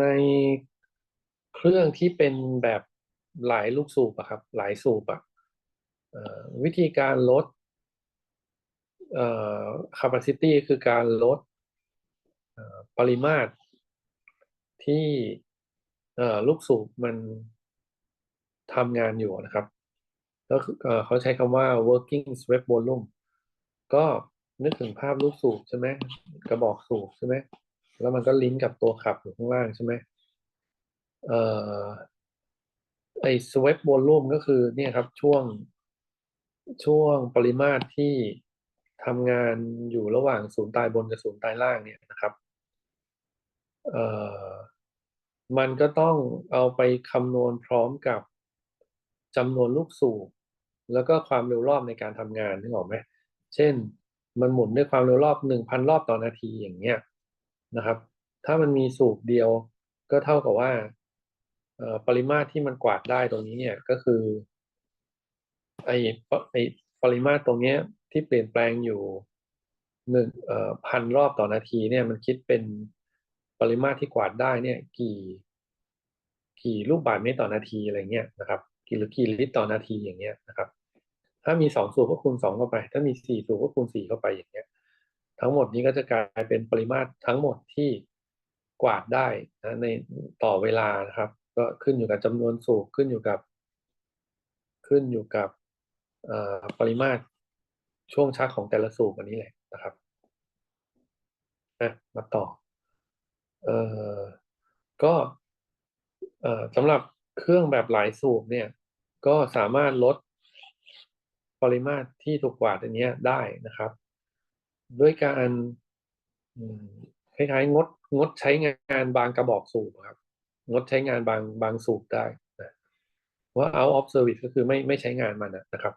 ในเครื่องที่เป็นแบบหลายลูกสูบอะครับ หลายสูบอะอวิธีการลด capacity คือการลดปริมาตรที่ลูกสูบมันทำงานอยู่นะครับแล้วคือเอ่อเขาใช้คำว่า working swept volume ก็นึกถึงภาพลูกสูบใช่ไหมกระบอกสูบใช่ไหม แล้วมันก็ลิงก์กับตัวขับอยู่ข้างล่างใช่ไหมเอ่อไอ้ swept volume ก็คือเนี่ยครับช่วงช่วงปริมาตรที่ทำงานอยู่ระหว่างศูนย์ตายบนกับศูนย์ตายล่างเนี่ยนะครับเอ่อมันก็ต้องเอาไปคำนวณพร้อมกับจำนวนลูกสูบแล้วก็ความเร็วรอบในการทำงานนึกออกไหม เช่น มันหมุนด้วยความเร็วรอบหนึ่งพันรอบต่อนาทีอย่างเงี้ย นะครับ ถ้ามันมีสูบเดียวก็เท่ากับว่าปริมาตรที่มันกวาดได้ตรงนี้เนี่ยก็คือไอ้ปไอ้ปริมาตรตรงเนี้ยที่เปลี่ยนแปลงอยู่หนึ่งพันรอบต่อนาทีเนี่ยมันคิดเป็นปริมาตรที่กวาดได้เนี่ยกี่กี่ลูกบาศก์เมตรต่อนาทีอะไรเงี้ยนะครับกี่หรือกี่ลิตรต่อนาทีอย่างเงี้ยนะครับ ถ้ามีสองสูบก็คูณสองเข้าไป ถ้ามีสี่สูบก็คูณสี่เข้าไปอย่างเงี้ย ทั้งหมดนี้ก็จะกลายเป็นปริมาตรทั้งหมดที่กวาดได้นะในต่อเวลานะครับ ก็ขึ้นอยู่กับจำนวนสูบขึ้นอยู่กับ ขึ้นอยู่กับปริมาตรช่วงชักของแต่ละสูบอันนี้แหละนะครับอะมาต่อเอ่อก็เอ่อสำหรับเครื่องแบบหลายสูบเนี่ย ก็สามารถลดปริมาตรที่ถูกกวาดอันเนี้ยได้นะครับ ด้วยการคล้ายๆงดงดใช้งานบางกระบอกสูบครับ งดใช้งานบางบางสูบได้นะว่า out of service ก็คือไม่ไม่ใช้งานมันนะครับ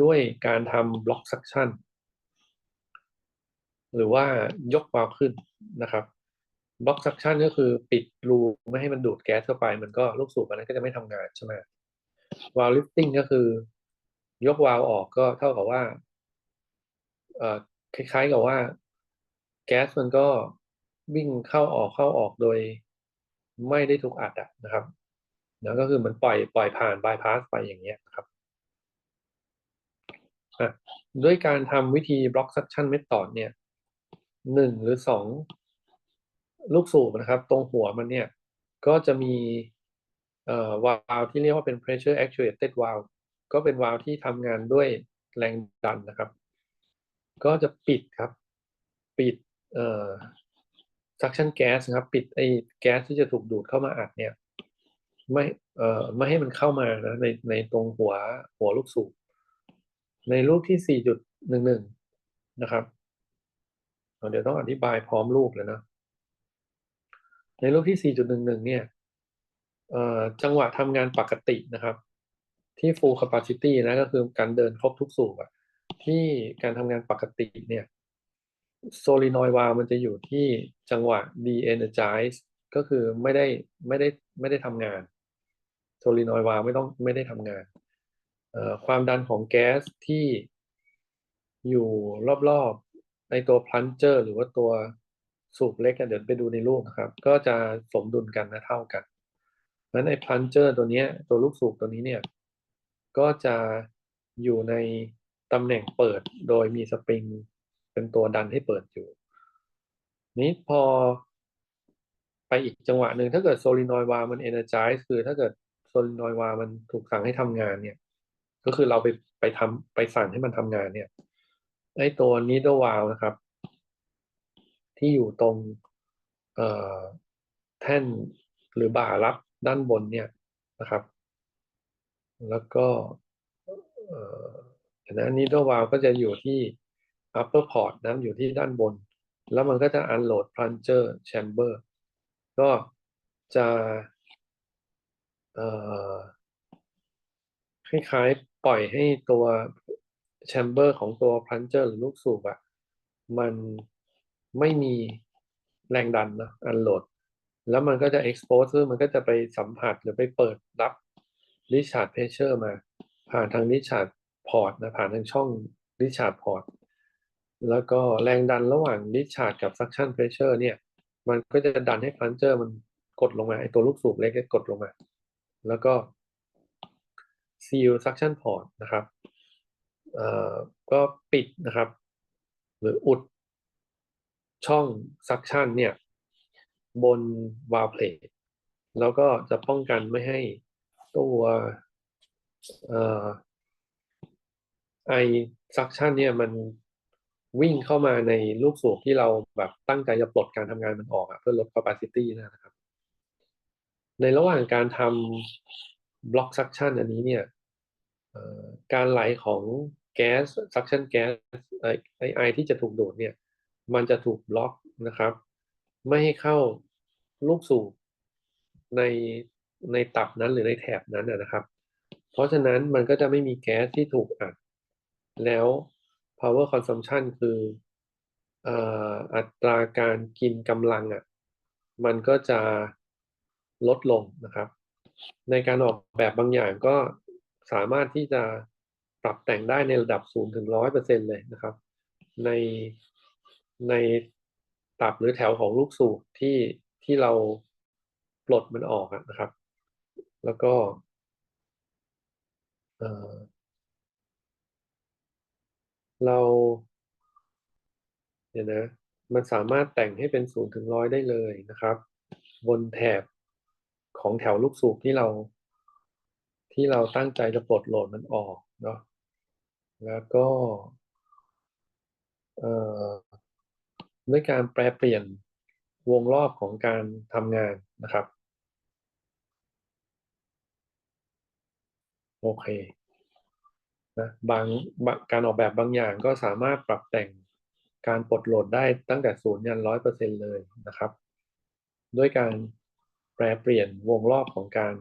ด้วยการทำ block suction หรือว่ายกวาล์วขึ้นนะครับ block suction ก็คือปิดรูไม่ให้มันดูดแก๊สเข้าไป มันก็ลูกสูบอันนั้นก็จะไม่ทำงานใช่ไหม valve lifting ก็คือ ยกวาล์วออกก็เท่ากับว่า คล้ายๆกับว่า แก๊สมันก็วิ่งเข้าออกเข้าออกโดยไม่ได้ถูกอัดอะนะครับแล้วก็คือมันปล่อยปล่อยผ่านบายพาสไปอย่างเงี้ยนะครับด้วยการทำวิธี block suction method เนี่ยหนึ่งหรือสองลูกสูบนะครับ ตรงหัวมันเนี่ย ก็จะมีวาล์วที่เรียกว่าเป็น pressure actuated valve ก็เป็นวาล์วที่ทำงานด้วยแรงดันนะครับ ก็จะปิดครับ ปิดเอ่อ suction gas ครับ ปิดไอ้แก๊สที่จะถูกดูดเข้ามาอัดเนี่ย ไม่เอ่อไม่ให้มันเข้ามานะในในตรงหัวหัวลูกสูบในรูปที่ 4.11 นะครับ เดี๋ยวต้องอธิบายพร้อมรูปเลยนะ ในรูปที่ 4.11 เนี่ยเอ่อจังหวะทำงานปกตินะครับ ที่ full capacity นะก็คือการเดินครบทุกสูบอะ ที่การทำงานปกติเนี่ยโซลินอยวาล์วมันจะอยู่ที่จังหวะ de-energize ก็คือไม่ได้ไม่ได้ไม่ได้ทำงานโซลินอยวาล์วไม่ต้องไม่ได้ทำงานความดันของแก๊สที่อยู่รอบๆ ในตัว plunger หรือว่าตัวสูบเล็กเดี๋ยวไปดูในรูปนะครับ ก็จะสมดุลกันนะเท่ากันนั้นไอ้ plunger ตัวนี้ตัวลูกสูบตัวนี้เนี่ย ก็จะอยู่ใน ตำแหน่งเปิดโดยมีสปริงเป็นตัวดันให้เปิดอยู่ นี้พอไปอีกจังหวะหนึ่งถ้าเกิดโซลินอยวาล์มัน energize คือถ้าเกิดโซลินอยวาล์มันถูกสั่งให้ทำงานเนี่ย ก็คือเราไปไปทำไปสั่งให้มันทำงานเนี่ยไอตัว needle valve นะครับ ที่อยู่ตรงเอ่อแท่นหรือบ่ารับด้านบนเนี่ยนะครับ แล้วก็ อเห็นไหม needle valve ก็จะอยู่ที่ upper port นะอยู่ที่ด้านบน แล้วมันก็จะ unload plunger chamber ก็จะคล้ายๆปล่อยให้ตัว chamber ของตัว plunger หรือลูกสูบอะมันไม่มีแรงดันนะ unload แล้วมันก็จะ expose คือมันก็จะไปสัมผัสหรือไปเปิดรับ discharge pressure มา ผ่านทาง discharge port นะผ่านทางช่อง discharge port แล้วก็แรงดันระหว่าง discharge กับ suction pressure เนี่ยมันก็จะดันให้ plunger มันกดลงมาไอตัวลูกสูบเล็กกดลงมา แล้วก็ seal suction port นะครับเอ่อก็ปิดนะครับ หรืออุดช่อง suction เนี่ย บน valve plate แล้วก็จะป้องกันไม่ให้ตัว ไอ suction เนี่ยมันวิ่งเข้ามาในลูกสูบที่เราแบบตั้งใจจะปลดการทำงานมันออกอะเพื่อลด capacity นะครับ ในระหว่างการทำ block suction อันนี้เนี่ยการไหลของแก๊ส suction แก๊สไอไอที่จะถูกดูดเนี่ยมันจะถูกบล็อกนะครับ ไม่ให้เข้าลูกสูบในในตับนั้นหรือในแถบนั้นนะครับ เพราะฉะนั้นมันก็จะไม่มีแก๊สที่ถูกอัด แล้ว power consumption คืออัตราการกินกำลังอะมันก็จะลดลงนะครับ ในการออกแบบบางอย่างก็สามารถที่จะปรับแต่งได้ในระดับ0ถึง100%เลยนะครับ ในในตับหรือแถวของลูกสูบที่ที่เราปลดมันออกอะนะครับ แล้วก็ เราเดี๋ยนะมันสามารถแต่งให้เป็นศูนย์ถึงร้อยได้เลยนะครับ บนแถบของแถวลูกสูบที่เรา ที่เราตั้งใจจะปลดโหลดมันออกเนาะแล้วก็เอ่อด้วยการแปลเปลี่ยนวงรอบของการทำงานนะครับ โอเค นะบางการออกแบบบางอย่างก็สามารถปรับแต่งการปลดโหลดได้ตั้งแต่ศูนย์ยันร้อยเปอร์เซ็นเลยนะครับ ด้วยการแปลเปลี่ยนวงรอบของการ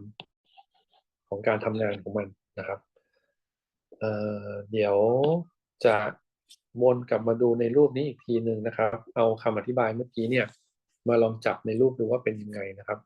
ของการทำงานของมันนะครับเเดี๋ยวจะวนกลับมาดูในรูปนี้อีกทีหนึ่งนะครับ เอาคำอธิบายเมื่อกี้เนี่ย มาลองจับในรูปดูว่าเป็นยังไงนะครับ